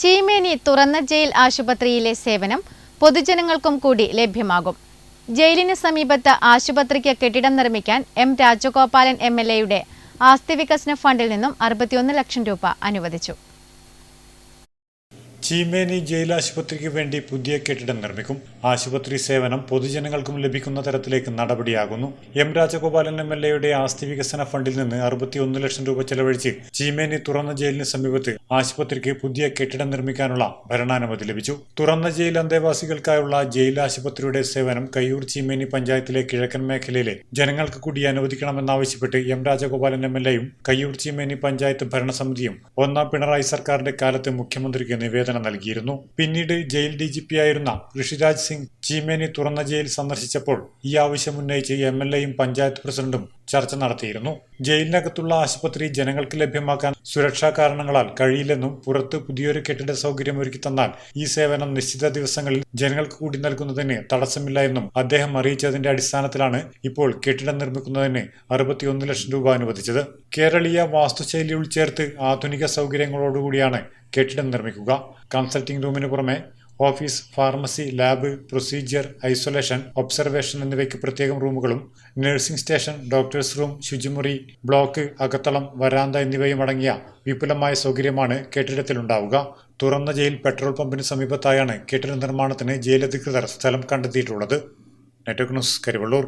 ചീമേനി തുറന്ന ജയിൽ ആശുപത്രിയിലെ സേവനം പൊതുജനങ്ങൾക്കും കൂടി ലഭ്യമാകും. ജയിലിന് സമീപത്ത് ആശുപത്രിക്ക് കെട്ടിടം നിർമ്മിക്കാൻ എം രാജഗോപാലൻ എം എൽ എയുടെ ആസ്തി വികസന ഫണ്ടിൽ നിന്നും അറുപത്തിയൊന്ന് ലക്ഷം രൂപ അനുവദിച്ചു. ചീമേനി ജയിൽ ആശുപത്രിക്ക് വേണ്ടി പുതിയ കെട്ടിടം നിർമ്മിക്കും. ആശുപത്രി സേവനം പൊതുജനങ്ങൾക്കും ലഭിക്കുന്ന തരത്തിലേക്ക് നടപടിയാകുന്നു. എം രാജഗോപാലൻ എം എൽ എയുടെ ആസ്തി വികസന ഫണ്ടിൽ നിന്ന് അറുപത്തിയൊന്ന് ലക്ഷം രൂപ ചെലവഴിച്ച് ചീമേനി തുറന്ന ജയിലിന് സമീപത്ത് ആശുപത്രിക്ക് പുതിയ കെട്ടിടം നിർമ്മിക്കാനുള്ള ഭരണാനുമതി ലഭിച്ചു. തുറന്ന ജയിൽ അന്തേവാസികൾക്കായുള്ള ജയിൽ ആശുപത്രിയുടെ സേവനം കയ്യൂർ ചീമേനി പഞ്ചായത്തിലെ കിഴക്കൻ മേഖലയിലെ ജനങ്ങൾക്ക് കൂടി അനുവദിക്കണമെന്നാവശ്യപ്പെട്ട് എം രാജഗോപാലൻ എം എൽ എയും കയ്യൂർ ചീമേനി പഞ്ചായത്ത് ഭരണസമിതിയും ഒന്നാം പിണറായി സർക്കാരിന്റെ കാലത്ത് മുഖ്യമന്ത്രിക്ക് നിവേദനം നൽകിയിരുന്നു. പിന്നീട് ജയിൽ ഡി ജി പി ആയിരുന്ന ഋഷിരാജ് സിംഗ് ചീമേനി തുറന്ന ജയിൽ സന്ദർശിച്ചപ്പോൾ ഈ ആവശ്യം ഉന്നയിച്ച് എം എൽ എയും പഞ്ചായത്ത് പ്രസിഡന്റും ചർച്ച നടത്തിയിരുന്നു. ജയിലിനകത്തുള്ള ആശുപത്രി ജനങ്ങൾക്ക് ലഭ്യമാക്കാൻ സുരക്ഷാ കാരണങ്ങളാൽ കഴിയില്ലെന്നും പുറത്ത് പുതിയൊരു കെട്ടിട സൗകര്യം ഒരുക്കി തന്നാൽ ഈ സേവനം നിശ്ചിത ദിവസങ്ങളിൽ ജനങ്ങൾക്ക് കൂടി നൽകുന്നതിന് തടസ്സമില്ല എന്നും അദ്ദേഹം അറിയിച്ചതിന്റെ അടിസ്ഥാനത്തിലാണ് ഇപ്പോൾ കെട്ടിടം നിർമ്മിക്കുന്നതിന് അറുപത്തിയൊന്ന് ലക്ഷം രൂപ അനുവദിച്ചത്. കേരളീയ വാസ്തുശൈലി ഉൾച്ചേർത്ത് ആധുനിക സൗകര്യങ്ങളോടുകൂടിയാണ് കെട്ടിടം നിർമ്മിക്കുക. കൺസൾട്ടിംഗ് റൂമിന് പുറമെ office pharmacy lab procedure isolation observation എന്നിവയ്ക്ക് പ്രത്യേകം റൂമുകളും നഴ്സിംഗ് സ്റ്റേഷൻ ഡോക്ടേഴ്സ് റൂം ശുചിമുറി ബ്ലോക്ക് അകത്തളം വരാന്ത എന്നിവയും അടങ്ങിയ വിപുലമായ സൗകര്യമാണ് കെട്ടിടത്തിലുണ്ടാവുക. തുറന്ന ജയിൽ പെട്രോൾ പമ്പിന് സമീപത്തായാണ് കെട്ടിട നിർമ്മാണത്തിന് ജയിൽ അധികൃതർ സ്ഥലം കണ്ടെത്തിയിട്ടുള്ളത്. Network news Karivellur.